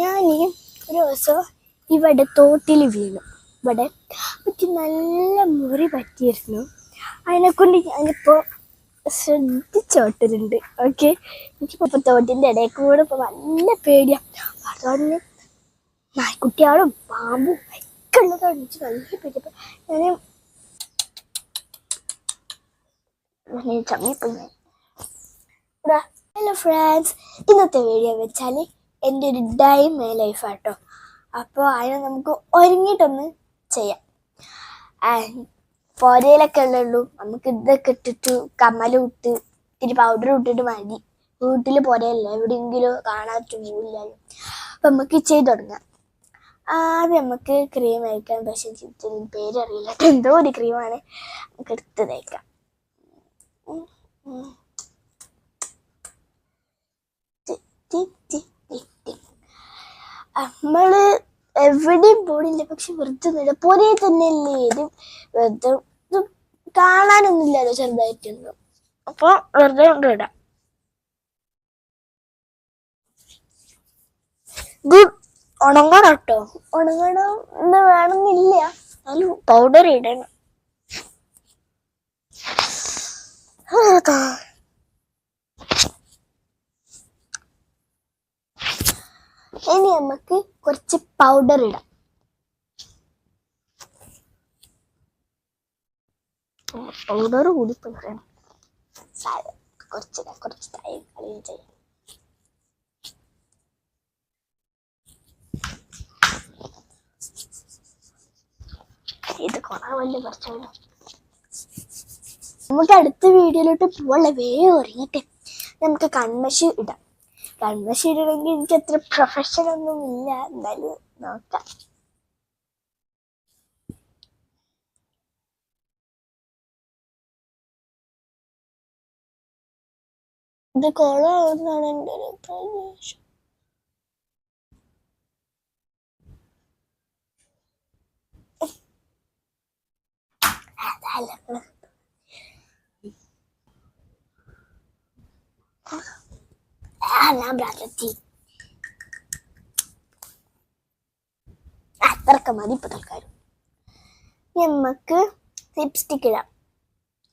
ഞാൻ ഒരു ദിവസം ഇവിടെ തോട്ടിൽ വീണു. ഇവിടെ എനിക്ക് നല്ല മുറി പറ്റിയിരുന്നു. അതിനെക്കൊണ്ട് ഞാനിപ്പോൾ ശ്രദ്ധിച്ചോട്ടിട്ടുണ്ട് ഓക്കെ എനിക്കിപ്പോൾ തോട്ടിന്റെ ഇടയിൽ കൂടെ ഇപ്പോൾ നല്ല പേടിയാണ് അതുകൊണ്ട് നായ്ക്കുട്ടിയാളും പാമ്പും ഒക്കെ ഉള്ളതാണ് എനിക്ക് നല്ല പേടി അപ്പം ഞാൻ ചമ്മിപ്പോയി. ഹലോ ഫ്രണ്ട്സ് ഇന്നത്തെ വീഡിയോ വെച്ചാൽ എന്റെ ഒരു ഡൈ മൈ ലൈഫാട്ടോ അപ്പോൾ അതിനെ നമുക്ക് ഒരുങ്ങിയിട്ടൊന്ന് ചെയ്യാം. പുരയിലൊക്കെ ഉള്ളൂ. നമുക്ക് ഇതൊക്കെ ഇട്ടിട്ട് കമ്മലും ഇട്ട് ഇത്തിരി പൗഡർ ഇട്ടിട്ട് മതി. വീട്ടിൽ പുരയല്ല. എവിടെയെങ്കിലും കാണാത്ത പോവില്ലല്ലോ അപ്പം നമുക്ക് ചെയ്ത് തുടങ്ങാം. ആദ്യം നമുക്ക് ക്രീം അയക്കാം പക്ഷേ എനിക്ക് പേരറിയില്ല എന്തോ ഒരു ക്രീമാണ് നമുക്ക് എടുത്ത് ടി, ടി, ടി. നമ്മൾ എവിടെയും പോണില്ല. പക്ഷെ വെറുതെ ഒന്നുമില്ല പൊരേ തന്നെയല്ലേ ഇത് വെറുതെ ഇത് കാണാനൊന്നുമില്ലല്ലോ ചെറുതായിട്ടൊന്നും. അപ്പൊ വെറുതെ കൊണ്ടുവിടാം ഇത് ഉണങ്ങണം കേട്ടോ ഉണങ്ങണം എന്ന് വേണമെന്നില്ല. എന്നാലും പൗഡർ ഇടണം. അതാ. ഇനി നമുക്ക് കുറച്ച് പൗഡർ ഇടാം. പൗഡർ കൂടി പറയാം. കുറച്ച് കുറച്ച് ടൈം കളയും ചെയ്യാം ഇത് കുറവല്ലേ കുറച്ചുകൂടെ നമുക്ക് അടുത്ത വീഡിയോയിലോട്ട് പോകാനുള്ള വേഗം ഒരുങ്ങട്ടെ നമുക്ക് കൺമഷി ഇടാം. കൺമഷി ശരിയാണെങ്കിൽ എനിക്ക് അത്ര പ്രൊഫഷൻ ഒന്നും ഇല്ല. എന്നാലും നോക്കാം. ഇത് കുളമാവുന്നതാണ് എന്റെ ഒരു പ്രദേശം അതല്ല ബ്രാക്കറ്റി അത്രക്ക മതി ഇപ്പൊ തൽക്കാലം നമുക്ക് ലിപ്സ്റ്റിക് ഇടാം.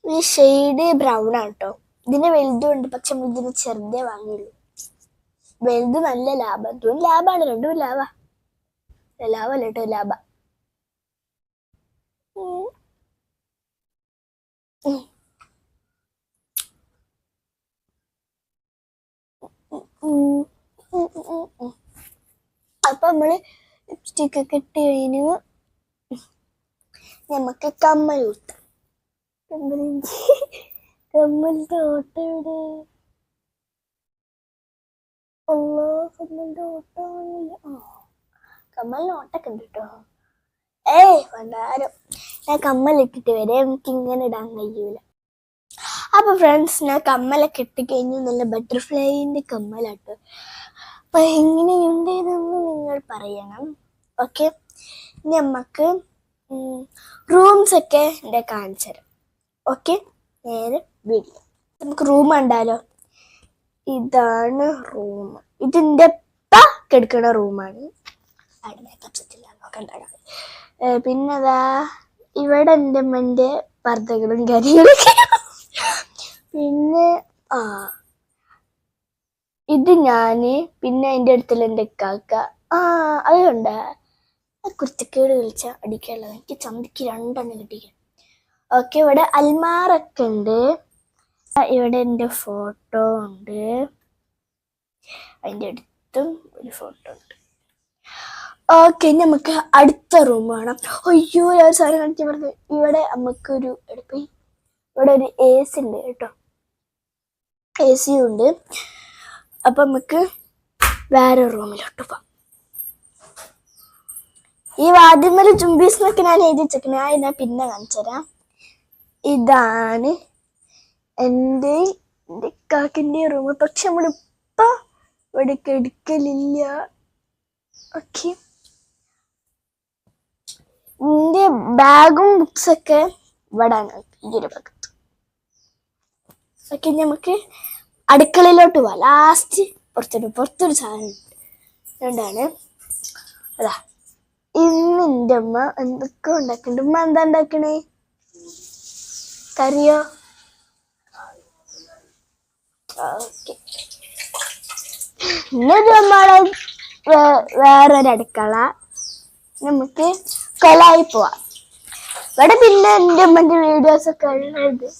ഈ ഷെയ്ഡ് ബ്രൗൺ ആണ് കേട്ടോ ഇതിന് വലുതും ഉണ്ട് പക്ഷെ നമ്മൾ ഇതിന് ചെറുതേ വാങ്ങിയുള്ളൂ. വലുത് നല്ല ലാഭം. ലാഭാണ് രണ്ടും ലാഭ. ലാഭല്ല കേട്ടോ ലാഭ. അപ്പൊ ലിപ്സ്റ്റിക്ക് ലിപ്സ്റ്റിക് ഒക്കെ ഇട്ട് കഴിഞ്ഞു നമുക്ക് കമ്മൽ കുത്താം കമ്മലിന്റെ കമ്മലിന്റെ ഓട്ടം ഇവിടെ. അല്ലോ കമ്മലിന്റെ ഓട്ടം ആ കമ്മലിന് ഓട്ടൊക്കെ ഉണ്ട് കേട്ടോ ഏയ് പണ്ടാരം ഞാൻ കമ്മലിട്ടിട്ട് വരെ എനിക്ക് ഇങ്ങനെ ഇടാൻ കഴിയൂല. അപ്പൊ ഫ്രണ്ട്സ് ഞാൻ കമ്മലൊക്കെ ഇട്ടിക്കഴിഞ്ഞു നല്ല ബട്ടർഫ്ലൈന്റെ കമ്മലാട്ടോ അപ്പൊ എങ്ങനെയുണ്ട് ഇതെന്ന് നിങ്ങൾ പറയണം. ഓക്കെ നമുക്ക് റൂംസ് ഒക്കെ എന്റെ കാണിച്ചു തരാം. ഓക്കെ നേരെ വീട്ടിൽ നമുക്ക് റൂം ഉണ്ടല്ലോ ഇതാണ് റൂം ഇതിന്റെ പ കിടക്കുന്ന റൂമാണ് അവിടെ ഇവിടെ എന്റെ അമ്മന്റെ പർദ്ദകളും കാര്യങ്ങളൊക്കെ. പിന്നെ ആ ഇത് ഞാൻ പിന്നെ അതിന്റെ അടുത്തുള്ള എന്റെ കാക്ക ആ അതുകൊണ്ട് കുരുത്തക്കേട് കളിച്ച അടിക്കാനുള്ളത്. എനിക്ക് ചന്തിക്ക് രണ്ടെണ്ണം കിട്ടിക്കുക ഓക്കെ ഇവിടെ അൽമാറൊക്കെ ഉണ്ട്. ഇവിടെ എന്റെ ഫോട്ടോ ഉണ്ട്. അതിന്റെ അടുത്തും ഒരു ഫോട്ടോ ഉണ്ട്. ഓക്കെ നമുക്ക് അടുത്ത റൂം വേണം അയ്യോ ഞാൻ സാധനം കാണിച്ചു പറഞ്ഞു ഇവിടെ നമുക്കൊരു എടുപ്പി ഇവിടെ ഒരു എ സി ഉണ്ട് കേട്ടോ. എ സി ഉണ്ട്. അപ്പൊ നമുക്ക് വേറെ റൂമിലോട്ട് പോവാം. ഈ വാദ്യമൽ ചുംബീസ് എന്നൊക്കെ ഞാൻ എഴുതി വെച്ചേക്കണേ. ആ ഞാൻ പിന്നെ കാണിച്ചു തരാം. ഇതാണ് എന്റെ എന്റെ കാക്കിന്റെ റൂം പക്ഷെ നമ്മളിപ്പോ ഇവിടെ എടുക്കലില്ല. ഓക്കെ എന്റെ ബാഗും ബുക്സൊക്കെ ഇവിടെ ആണ് ഈ ഒരു ഭാഗത്ത്. ഓക്കെ നമുക്ക് അടുക്കളയിലോട്ട് പോവാ. ലാസ്റ്റ് പുറത്തൊരു പുറത്തൊരു സാധനം അതുകൊണ്ടാണ് അതാ. ഇന്ന് എന്റെ അമ്മ എന്തൊക്കെ ഉണ്ടാക്കുന്നുണ്ട്? ഉമ്മ എന്താ ഉണ്ടാക്കണേ? കറിയോ? ഓക്കെ. ഇന്നത് നമ്മളെ വേ- വേറൊരു അടുക്കള. നമുക്ക് കൊലായി പോവാം. ഇവിടെ പിന്നെ എന്റെ അമ്മന്റെ വീഡിയോസ് ഒക്കെ ഉള്ളത്.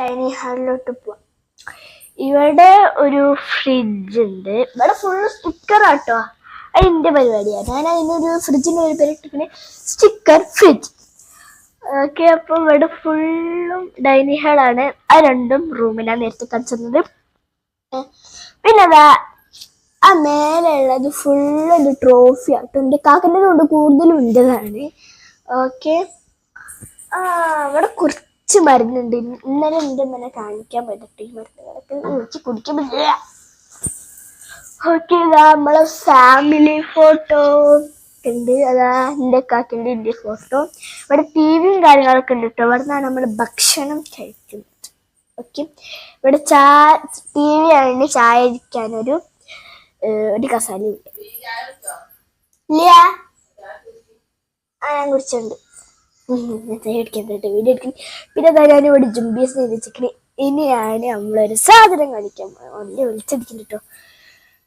ഡൈനിങ് ഹാളിലോട്ട് പോവാം. ഇവിടെ ഒരു ഫ്രിഡ്ജ് ഉണ്ട് ഇവിടെ ഫുള്ള് സ്റ്റിക്കർ ആട്ടോ. അതിന്റെ പരിപാടിയാണ് ഞാൻ അതിനൊരു ഫ്രിഡ്ജിന്റെ ഒരു പേര് സ്റ്റിക്കർ ഫ്രിഡ്ജ് ഓക്കെ അപ്പം ഇവിടെ ഫുള്ളും ഡൈനിങ് ഹാളാണ് ആ രണ്ടും റൂമിലാണ് നേരത്തെ കളിച്ചത് പിന്നെ അതാ ആ മേലുള്ളത് ഫുള്ള് ഒരു ട്രോഫി ആട്ടോ. എന്റെ കാക്കന്റെ കൊണ്ട് കൂടുതലും ഉണ്ടതാണ് ഓക്കെ. ഇവിടെ കുറച്ച് മരുന്നുണ്ട്. ഇന്നലെ എന്റെ ഇന്നലെ കാണിക്കാൻ പറ്റട്ടെ ഈ മരുന്നുകളൊക്കെ ഒഴിച്ച് കുടിക്കാൻ പറ്റില്ല ഓക്കെ ഇതാ നമ്മളെ ഫാമിലി ഫോട്ടോ ഉണ്ട് അതാ എന്റെ കാക്കിന്റെ എന്റെ ഫോട്ടോ ഇവിടെ ടി വിയും കാര്യങ്ങളൊക്കെ ഉണ്ട് കേട്ടോ. ഇവിടെ നിന്നാണ് നമ്മൾ ഭക്ഷണം കഴിക്കുന്നത്. ഓക്കെ. ഇവിടെ ചാ ടി വി ആയതുകൊണ്ട് ചായ ഇരിക്കാനൊരു ഒരു ഒരു കസാലി ഇല്ല. ഞാൻ കുടിച്ചിട്ടുണ്ട് പിന്നെ ഞാൻ ഇവിടെ ജുംബീസ് വെച്ചിട്ട് ഇനിയാണ് നമ്മളൊരു സാധനം കാണിക്കാൻ ഒന്നെ വിളിച്ചടിക്കുന്നു കേട്ടോ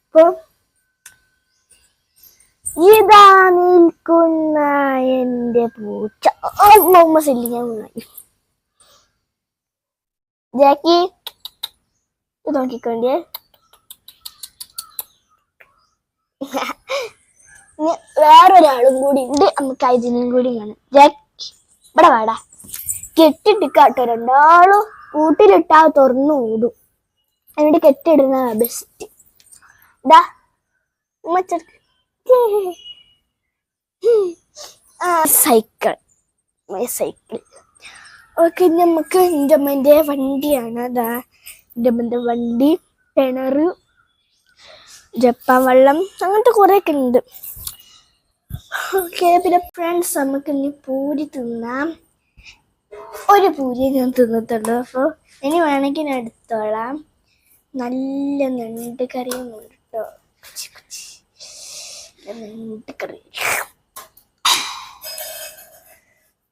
അപ്പൊ ഇതാ നിൽക്കുന്ന എന്റെ പൂച്ച. ഉമ്മ സെല്ലി ഞാൻ ജാക്കി ഇത് നോക്കിക്കോണ്ടേ വേറൊരാളും കൂടി ഉണ്ട്. നമുക്ക് അതിനും കൂടി കാണാം. ജാക്കി. ഇവിടെ വാടാ. കെട്ടിട്ടിക്കാട്ടോ രണ്ടാളും കൂട്ടിലിട്ടാ തുറന്നു ഓടും എന്നിട്ട് കെട്ടിടുന്ന ബെസ്റ്റ് ഇതാ ഉമ്മച്ചെടുക്ക് ആ സൈക്കിൾ സൈക്കിൾ ഓക്കെ നമുക്ക് എന്റെ അമ്മേന്റെ വണ്ടിയാണ്. അതാ എന്റെ അമ്മേന്റെ വണ്ടി കിണറ് ജപ്പാൻ വെള്ളം അങ്ങനത്തെ കുറേയൊക്കെ ഉണ്ട്. ഓക്കെ പിന്നെ ഫ്രണ്ട്സ് നമുക്ക് ഇനി പൂരി തിന്നാം. ഒരു പൂരി ഞാൻ തിന്നത്തുള്ളൂ. അപ്പോൾ ഇനി വേണമെങ്കിൽ ഞാൻ എടുത്തോളാം. നല്ല നെണ്ട് കറിയും കേട്ടോ. നെണ്ട് കറി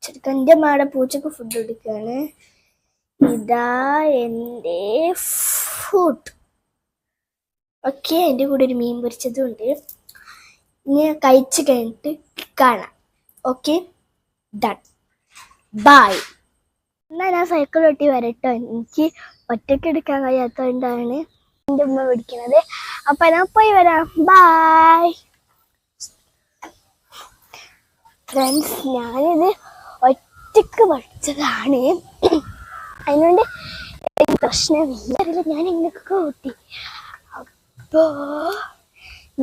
ചെറുക്കന്റെ മാടെ പൂച്ചക്ക് ഫുഡ് കൊടുക്കുകയാണ് ഇതാ എന്റെ ഫുഡ് ഓക്കെ എന്റെ കൂടെ ഒരു മീൻ പൊരിച്ചതും ഉണ്ട്. ഇനി കഴിച്ചു കഴിഞ്ഞിട്ട് കാണാം. ഓക്കെ ഡൺ ബായ് എന്നാ ഞാൻ സൈക്കിൾ ഒട്ടി വരട്ടോ. എനിക്ക് ഒറ്റയ്ക്ക് എടുക്കാൻ കഴിയാത്തതുകൊണ്ടാണ് എന്റെ ഉമ്മ പിടിക്കുന്നത് അപ്പം ഞാൻ പോയി വരാം. ബായ് ഫ്രണ്ട്സ് ഞാനിത് ഒറ്റയ്ക്ക് പഠിച്ചതാണ്. അതിനുകൊണ്ട് എനിക്ക് പ്രശ്നമില്ല. ഞാൻ ഇങ്ങനെയൊക്കെ കൂട്ടി അപ്പോ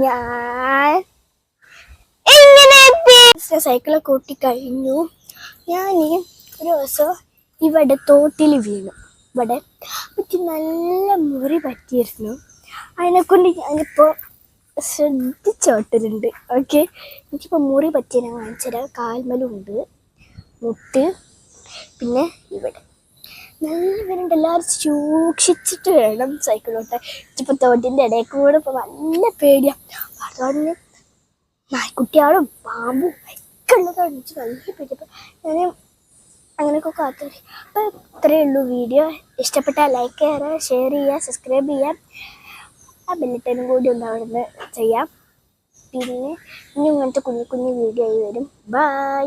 ഞാൻ സൈക്കിളൊക്കെ കൂട്ടി കഴിഞ്ഞു. ഞാൻ ഒരു ദിവസം ഇവിടെ തോട്ടിൽ വീണു. ഇവിടെ എനിക്ക് നല്ല മുറി പറ്റിയിരുന്നു. അതിനെക്കൊണ്ട് ഞാനിപ്പോൾ ശ്രദ്ധിച്ചോട്ടലുണ്ട്. ഓക്കെ എനിക്കിപ്പോൾ മുറി പറ്റിയ ഞാൻ കാൽമലുണ്ട്. മുട്ട്. പിന്നെ ഇവിടെ. നല്ല പേരുണ്ട് എല്ലാവരും സൂക്ഷിച്ചിട്ട് വേണം സൈക്കിളോട്ട് ഇപ്പം തോട്ടിന്റെ ഇടയിൽ കൂടെ ഇപ്പോൾ നല്ല പേടിയാണ് അതുകൊണ്ട് നായ്ക്കുട്ടിയാളും പാമ്പും ഒക്കെ ഉള്ളതാണ് എനിക്ക് വലിയ പേടി അപ്പം ഞാൻ അങ്ങനെയൊക്കെ കാത്തു അപ്പോൾ ഇത്രയേ ഉള്ളൂ വീഡിയോ. ഇഷ്ടപ്പെട്ടാൽ ലൈക്ക് ചെയ്യുക ഷെയർ ചെയ്യുക സബ്സ്ക്രൈബ് ചെയ്യാം. ആ ബെല്ലിട്ടനും കൂടി ഒന്ന് അവിടുന്ന് ചെയ്യാം. പിന്നെ ഇനി ഇങ്ങനത്തെ കുഞ്ഞു കുഞ്ഞു വീഡിയോ ആയി വരും. ബൈ